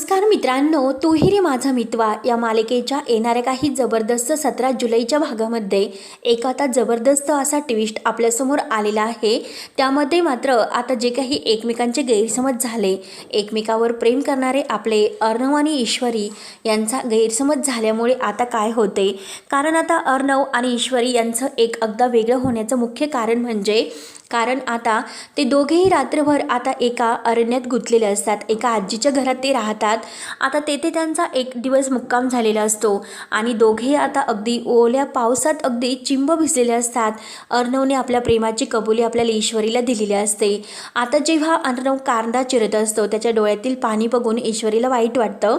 नमस्कार मित्रांनो तूही रे माझा मितवा. या मालिकेच्या येणाऱ्या काही जबरदस्त सतरा जुलैच्या भागामध्ये एक आता जबरदस्त असा ट्विस्ट आपल्यासमोर आलेला आहे. त्यामध्ये मात्र आता जे काही एकमेकांचे गैरसमज झाले एकमेकावर प्रेम करणारे आपले अर्णव आणि ईश्वरी यांचा गैरसमज झाल्यामुळे आता काय होते? कारण आता अर्णव आणि ईश्वरी यांचं एक अगदा वेगळं होण्याचं मुख्य कारण म्हणजे कारण आता ते दोघेही रात्रभर आता एका अरण्यात गुंतलेले असतात. एका आजीच्या घरात ते राहतात. आता तेथे त्यांचा एक दिवस मुक्काम झालेला असतो आणि दोघे आता अगदी ओल्या पावसात अगदी चिंब भिजलेले असतात. अर्णवने आपल्या प्रेमाची कबुली आपल्याला ईश्वरीला दिलेली असते. आता जेव्हा अर्णव कांदा चिरत असतो त्याच्या डोळ्यातील पाणी बघून ईश्वरीला वाईट वाटतं.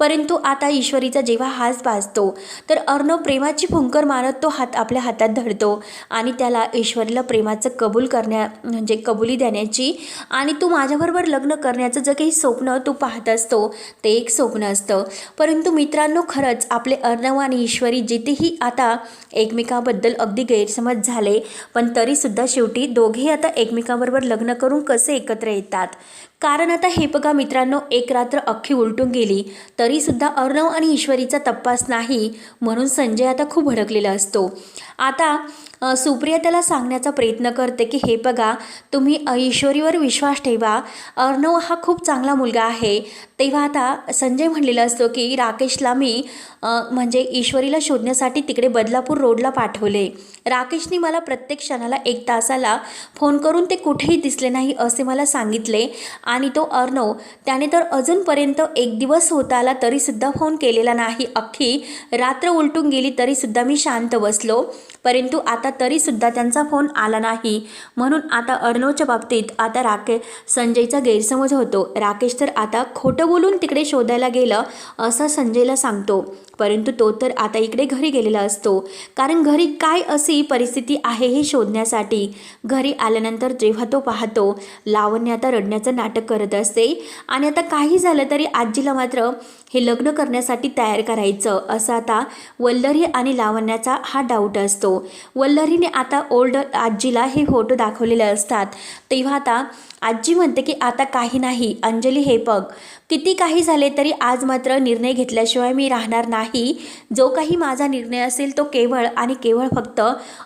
परंतु आता ईश्वरीचा जेव्हा हात भाजतो तर अर्णव प्रेमाची फुंकर मारत तो हात आपल्या हातात धरतो आणि त्याला ईश्वरीला प्रेमाचं कबूल करण्या म्हणजे कबुली देण्याची आणि तू माझ्याबरोबर लग्न करण्याचं जे काही स्वप्न तू पाहत असतो ते एक स्वप्न असतं. परंतु मित्रांनो खरंच आपले अर्णव आणि ईश्वरी जिथेही आता एकमेकाबद्दल अगदी गैरसमज झाले पण तरीसुद्धा शेवटी दोघेही आता एकमेकाबरोबर लग्न करून कसे एकत्र येतात? कारण आता हे बघा मित्रांनो एक रात्र अख्खी उलटून गेली तरीसुद्धा अर्णव आणि ईश्वरीचा तपास नाही म्हणून संजय आता खूप भडकलेला असतो. आता सुप्रिया त्याला सांगण्याचा प्रयत्न करते की हे बघा तुम्ही ईश्वरीवर विश्वास ठेवा. अर्णव हा खूप चांगला मुलगा आहे. तेव्हा आता संजय म्हणलेला असतो की राकेशला मी म्हणजे ईश्वरीला शोधण्यासाठी तिकडे बदलापूर रोडला पाठवले. राकेशने मला प्रत्येक क्षणाला एक तासाला फोन करून ते कुठेही दिसले नाही असे मला सांगितले. आणि तो अर्णव त्याने तर अजूनपर्यंत एक दिवस होत आला तरीसुद्धा फोन केलेला नाही. अख्खी रात्र उलटून गेली तरीसुद्धा मी शांत बसलो. परंतु आता तरीसुद्धा त्यांचा फोन आला नाही. म्हणून आता अर्णवच्या बाबतीत आता राके संजयचा गैरसमज होतो. राकेश तर आता खोटं बोलून तिकडे शोधायला गेलं असं संजयला सांगतो. परंतु तो तर आता इकडे घरी गेलेला असतो. कारण घरी काय अशी परिस्थिती आहे हे शोधण्यासाठी? घरी आल्यानंतर जेव्हा तो पाहतो लावण्य आता रडण्याचं नाटक करत असते. आणि आता काही झालं तरी आजीला मात्र हे लग्न करण्यासाठी तयार करायचं असं आता वल्लरी आणि लावण्याचा हा डाऊट असतो. वल्लरीने आता ओल्ड आजीला हे फोटो दाखवलेले असतात. तेव्हा आता आजी म्हणते की आता काही नाही अंजली हे बघ. किती काही झाले तरी आज मात्र निर्णय घेतल्याशिवाय मी राहणार नाही. जो काही माझा निर्णय असेल तो केवळ आणि केवळ फक्त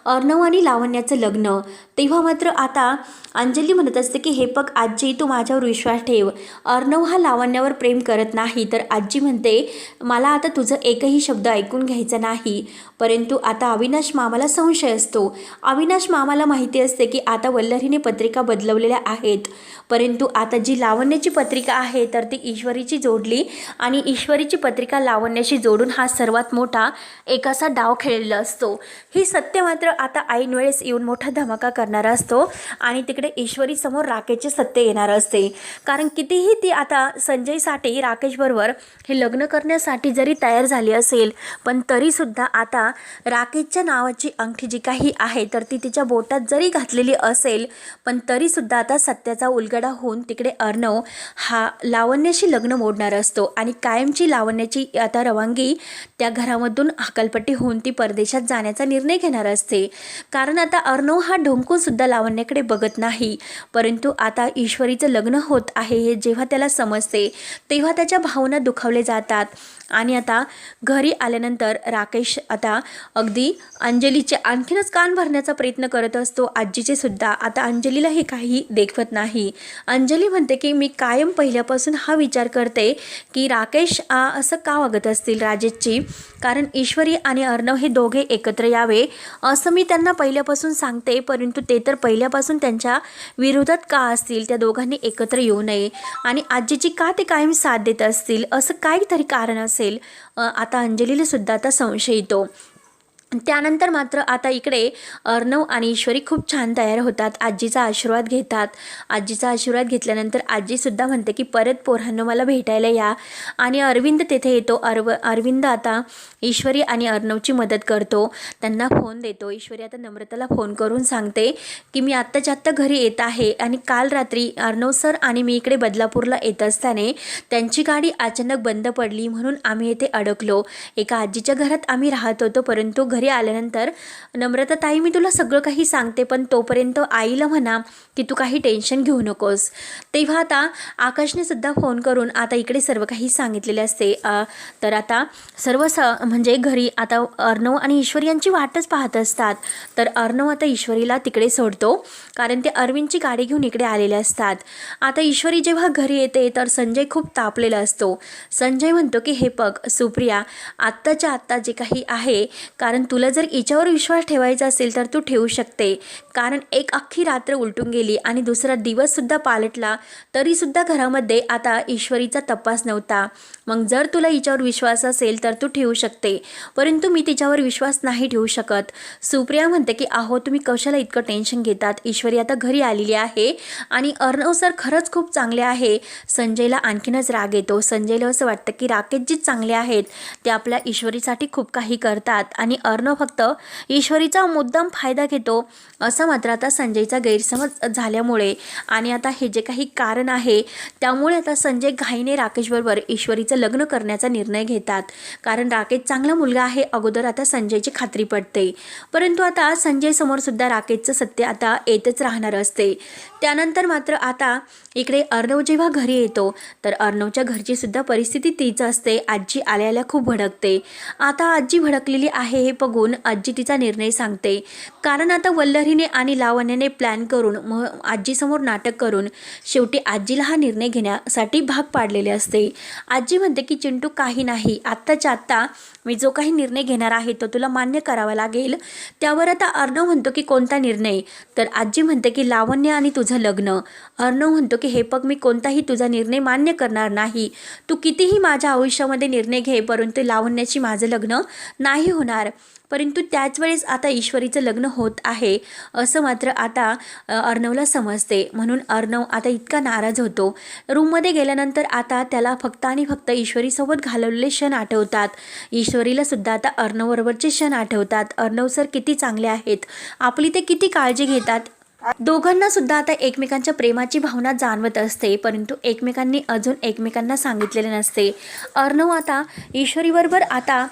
अर्णव आणि लावण्याचं लग्न. तेव्हा मात्र आता अंजली म्हणत असते की हे बघ आजी तू माझ्यावर विश्वास ठेव. अर्णव हा लावण्यावर प्रेम करत नाही. तर आजी म्हणते मला आता तुझं एकही शब्द ऐकून घ्यायचा नाही. परंतु आता अविनाश मामाला संशय असतो. अविनाश मामाला माहिती असते की आता वल्लरीने पत्रिका बदलवलेल्या आहेत. परंतु आता जी लावण्याची पत्रिका आहे तर ती ईश्वरीची जोडली आणि ईश्वरीची पत्रिका लावण्याशी जोडून हा सर्वात मोठा एक असा डाव खेळलेला असतो. ही सत्य मात्र आता ऐन वेळेस येऊन मोठा धमाका करणारा असतो आणि तिकडे ईश्वरीसमोर राकेशचे सत्य येणार असते. कारण कितीही ती आता संजयसाठी राकेशबरोबर हे लग्न करण्यासाठी जरी तयार झाली असेल पण तरीसुद्धा आता राकेशच्या नावाची अंगठी जी काही आहे तर ती तिच्या बोटात जरी घातलेली असेल पण तरीसुद्धा आता सत्याचा उलगडा होऊन तिकडे अर्णव हा लावण्याशी लग्न मोडणार असतो. आणि कायमची लावण्याची आता रवानगी त्या घरामधून हकलपट्टी होऊन ती परदेशात जाण्याचा निर्णय घेणार असते. कारण आता अर्णव हा ढोंकून सुद्धा लावण्याकडे बघत नाही. परंतु आता ईश्वरीचं लग्न होत आहे हे जेव्हा त्याला समजते तेव्हा त्याच्या भावना दुखावले जातात. आणि आता घरी आल्यानंतर राकेश आता अगदी अंजलीचे आणखीनच कान भरण्याचा प्रयत्न करत असतो. आजीचे सुद्धा. आता अंजलीला हे काही देखवत नाही. नाही. अंजली म्हणते की मी कायम पहिल्यापासून हा विचार करते की राकेश आ, असं का वागत असतील राजेशची कारण ईश्वरी आणि अर्णव हे दोघे एकत्र यावे. असं मी त्यांना पहिल्यापासून सांगते परंतु ते तर पहिल्यापासून त्यांच्या विरोधात का असतील? त्या दोघांनी एकत्र येऊ नये. आणि आजीची का ते कायम साथ देत असतील? असं काहीतरी कारण असेल. आता अंजलीला सुद्धा आता संशय येतो. त्यानंतर मात्र आता इकडे अर्णव आणि ईश्वरी खूप छान तयार होतात. आजीचा आशीर्वाद घेतात. आजीचा आशीर्वाद घेतल्यानंतर आजीसुद्धा म्हणते की परत पोरांनो मला भेटायला या. आणि अरविंद तेथे येतो. अरव अरविंद आता ईश्वरी आणि अर्णवची मदत करतो. त्यांना फोन देतो. ईश्वरी आता नम्रताला फोन करून सांगते की मी आत्ताच्या आत्ता घरी येत आहे आणि काल रात्री अर्णव सर आणि मी इकडे बदलापूरला येत असताना त्यांची गाडी अचानक बंद पडली म्हणून आम्ही येथे अडकलो. एका आजीच्या घरात आम्ही राहत होतो परंतु घरी घरी आल्यानंतर नम्रता ताई मी तुला सगळं काही सांगते पण तोपर्यंत आईला म्हणा की तू काही टेन्शन घेऊ नकोस. तेव्हा आता आकाशने सुद्धा फोन करून आता इकडे सर्व काही सांगितलेले असते. तर आता सर्व स म्हणजे घरी आता अर्णव आणि ईश्वरी यांची वाटच पाहत असतात. तर अर्णव आता ईश्वरीला तिकडे सोडतो कारण ते अरविंदची गाडी घेऊन इकडे आलेले असतात. आता ईश्वरी जेव्हा घरी येते तर संजय खूप तापलेला असतो. संजय म्हणतो की हे पग सुप्रिया आत्ताच्या आत्ता जे काही आहे कारण तुला जर हिच्यावर विश्वास ठेवायचा असेल तर तू ठेवू शकते. कारण एक अख्खी रात्र उलटून गेली आणि दुसरा दिवससुद्धा पालटला तरीसुद्धा घरामध्ये आता ईश्वरीचा तपास नव्हता. मग जर तुला हिच्यावर विश्वास असेल तर तू ठेवू शकते. परंतु मी तिच्यावर विश्वास नाही ठेवू शकत. सुप्रिया म्हणते की अहो तुम्ही कशाला इतकं टेन्शन घेतात? ईश्वरी आता घरी आलेली आहे आणि अर्णव सर खरंच खूप चांगले आहे. संजयला आणखीनच राग येतो. संजयला असं वाटतं की राकेशजी चांगले आहेत. ते आपल्या ईश्वरीसाठी खूप काही करतात आणि अर्णव फक्त ईश्वरीचा मुद्दाम फायदा घेतो असं मात्र आता संजयचा गैरसमज झाल्यामुळे. आणि आता हे जे काही कारण आहे त्यामुळे आता संजय घाईने राकेशबरोबर ईश्वरीचं लग्न करण्याचा निर्णय घेतात. कारण राकेश चांगला मुलगा आहे अगोदर आता संजयची खात्री पडते. परंतु आता संजय समोर सुद्धा राकेशचं सत्य आता येतच राहणार असते. त्यानंतर मात्र आता इकडे अर्णव जेव्हा घरी येतो तर अर्णवच्या घरची सुद्धा परिस्थिती तीच असते. आजी आल्याला खूप भडकते. आता आजी भडकलेली आहे हे बघून आजी तिचा निर्णय सांगते. कारण आता वल्लरीने आणि लावण्याने प्लॅन करून मग आजीसमोर नाटक करून शेवटी आजीला हा निर्णय घेण्यासाठी भाग पाडलेले असते. आजी म्हणते की चिंटू काही नाही. आत्ताच्या आत्ता मी जो काही निर्णय घेणार आहे तो तुला मान्य करावा लागेल. त्यावर आता अर्णव म्हणतो की कोणता निर्णय? तर आजी म्हणते की लावण्य आणि तुझं लग्न. अर्णव म्हणतो की हे पग मी कोणताही तुझा निर्णय मान्य करणार नाही. तू कितीही माझ्या आयुष्यामध्ये निर्णय घे परंतु लावण्याची माझं लग्न नाही होणार. परंतु त्याच वेळेस आता ईश्वरीचं लग्न होत आहे असं मात्र आता अर्णवला समजते. म्हणून अर्णव आता इतका नाराज होतो. रूममध्ये गेल्यानंतर आता त्याला फक्त आणि फक्त ईश्वरीसोबत घालवलेले क्षण आठवतात. ईश्वरीला सुद्धा आता अर्णवबरोबरचे क्षण आठवतात. अर्णव सर किती चांगले आहेत. आपली ते किती काळजी घेतात दोघांना सुद्धा आता एकमेकांच्या प्रेमाची भावना जाणवत असते परंतु एकमेकांनी अजून एकमेकांना सांगितलेले नसते. अर्णव आता ईश्वरीबरोबर आता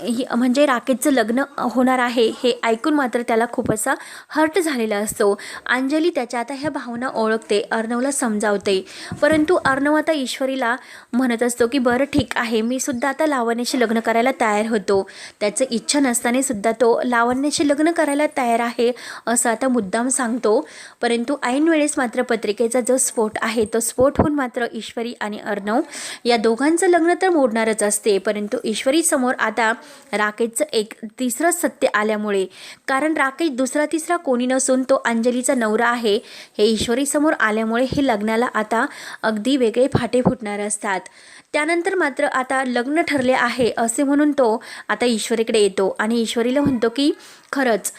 ही म्हणजे राकेशचं लग्न होणार आहे हे ऐकून मात्र त्याला खूप असा हर्ट झालेला असतो. अंजली त्याच्या आता ह्या भावना ओळखते अर्णवला समजावते. परंतु अर्णव आता ईश्वरीला म्हणत असतो की बरं ठीक आहे मी सुद्धा आता लावण्याशी लग्न करायला तयार होतो. त्याचं इच्छा नसताना सुद्धा तो लावण्याशी लग्न करायला तयार आहे असं आता मुद्दाम सांगतो. परंतु ऐन वेळेस मात्र पत्रिकेचा जो स्फोट आहे तो स्फोट होऊन मात्र ईश्वरी आणि अर्णव या दोघांचं लग्न तर मोडणारच असते. परंतु ईश्वरीसमोर आता राकेशचं एक तिसरं सत्य आल्यामुळे कारण राकेश दुसरा तिसरा कोणी नसून तो अंजलीचा नवरा आहे हे ईश्वरीसमोर आल्यामुळे हे लग्नाला आता अगदी वेगळे फाटे फुटणार असतात. त्यानंतर मात्र आता लग्न ठरले आहे असे म्हणून तो आता ईश्वरीकडे येतो आणि ईश्वरीला म्हणतो की खरंच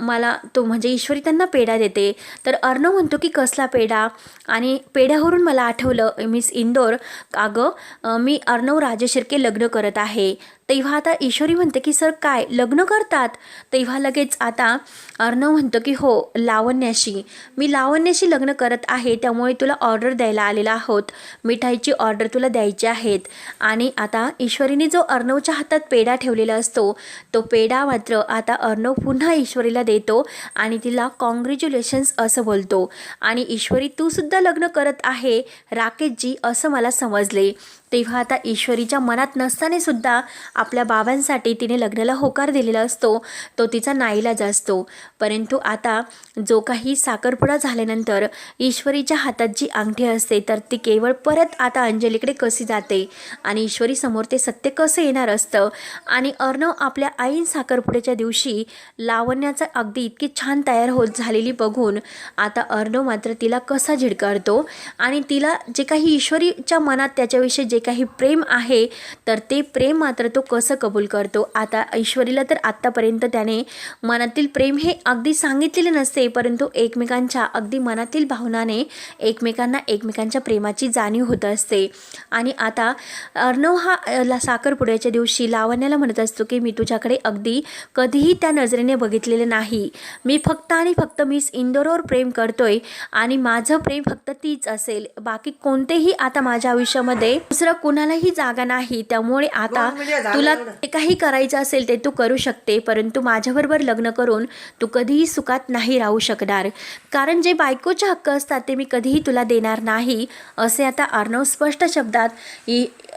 मला तो म्हणजे ईश्वरी त्यांना पेढा देते. तर अर्णव म्हणतो की कसला पेढा? आणि पेढ्यावरून मला आठवलं मिस इंदोर अगं मी अर्णव राजशिर्के लग्न करत आहे. तेव्हा आता ईश्वरी म्हणते की सर काय? लग्न करतात? तेव्हा लगेच आता अर्णव म्हणतो की हो लावण्याशी. मी लावण्याशी लग्न करत आहे त्यामुळे तुला ऑर्डर द्यायला आलेला आहोत. मिठाईची ऑर्डर तुला द्यायची आहेत. आणि आता ईश्वरीने जो अर्णवच्या हातात पेढा ठेवलेला असतो तो पेढा मात्र आता अर्णव पुन्हा ईश्वरीला देतो आणि तिला कॉंग्रॅच्युलेशन्स असं बोलतो. आणि ईश्वरी तू सुद्धा लग्न करत आहे राकेशजी असं मला समजले. तेव्हा आता ईश्वरीच्या मनात नसताना सुद्धा आपल्या बाबांसाठी तिने लग्नाला होकार दिलेला असतो तो तिचा नाईलाज असतो परंतु आता जो काही साखरपुडा झाल्यानंतर ईश्वरीच्या हातात जी अंगठी असते तर ती केवळ परत आता अंजलीकडे कशी जाते? आणि ईश्वरी समोर ते सत्य कसं येणार असतं? आणि अर्णव आपल्या आईन साखरपुड्याच्या दिवशी लावण्याचा अगदी इतकी छान तयार होत झालेली बघून आता अर्णव मात्र तिला कसा झिडकारतो? आणि तिला जे काही ईश्वरीच्या मनात त्याच्याविषयी जे काही प्रेम आहे तर ते प्रेम मात्र तो कसं कबूल करतो? आता ऐश्वरीला तर आत्तापर्यंत त्याने मनातील प्रेम हे अगदी सांगितलेले नसते परंतु एकमेकांच्या अगदी मनातील भावनाने एकमेकांना एकमेकांच्या प्रेमाची जाणीव होत असते. आणि आता अर्णव हा ला साखरपुड्याच्या दिवशी लावण्याला म्हणत असतो की मी तुझ्याकडे अगदी कधीही त्या नजरेने बघितलेलं नाही. मी फक्त आणि फक्त मिस इंदोरवर प्रेम करतोय आणि माझं प्रेम फक्त तीच असेल. बाकी कोणतेही आता माझ्या आयुष्यामध्ये दुसरं कुणालाही जागा नाही. त्यामुळे आता तुला जे काही करायचं असेल ते तू करू शकते परंतु माझ्याबरोबर लग्न करून तू कधीही सुखात नाही राहू शकणार. कारण जे बायकोचे हक्क असतात ते मी कधीही तुला देणार नाही असे आता अर्णव स्पष्ट शब्दात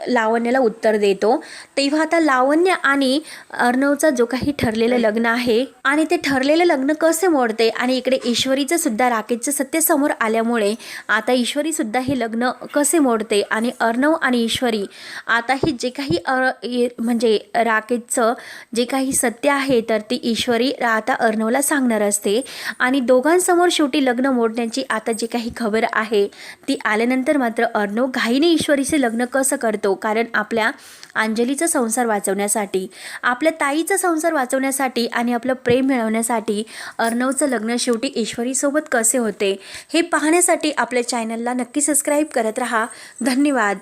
लावण्याला उत्तर देतो. तेव्हा आता लावण्य आणि अर्णवचा जो काही ठरलेलं लग्न आहे आणि ते ठरलेलं लग्न कसे मोडते आणि इकडे ईश्वरीचं सुद्धा राकेशचं सत्य समोर आल्यामुळे आता ईश्वरी सुद्धा हे लग्न कसे मोडते आणि अर्णव आणि ईश्वरी आता हे जे काही अ, म्हणजे राकेशचं जे काही सत्य आहे तर ती ईश्वरी आता अर्णवला सांगणार असते. आणि दोघांसमोर शेवटी लग्न मोडण्याची आता जी काही खबर आहे ती आल्यानंतर मात्र अर्णव घाईने ईश्वरीचे लग्न कसं करतो कारण आपल्या अंजलीचा संसार वाचवण्यासाठी आपल्या ताईचा संसार वाचवण्यासाठी आणि आपलं प्रेम मिळवण्यासाठी अर्णवचं लग्न शेवटी ईश्वरीसोबत कसे होते हे पाहण्यासाठी आपल्या चॅनलला नक्की सबस्क्राईब करत राहा. धन्यवाद.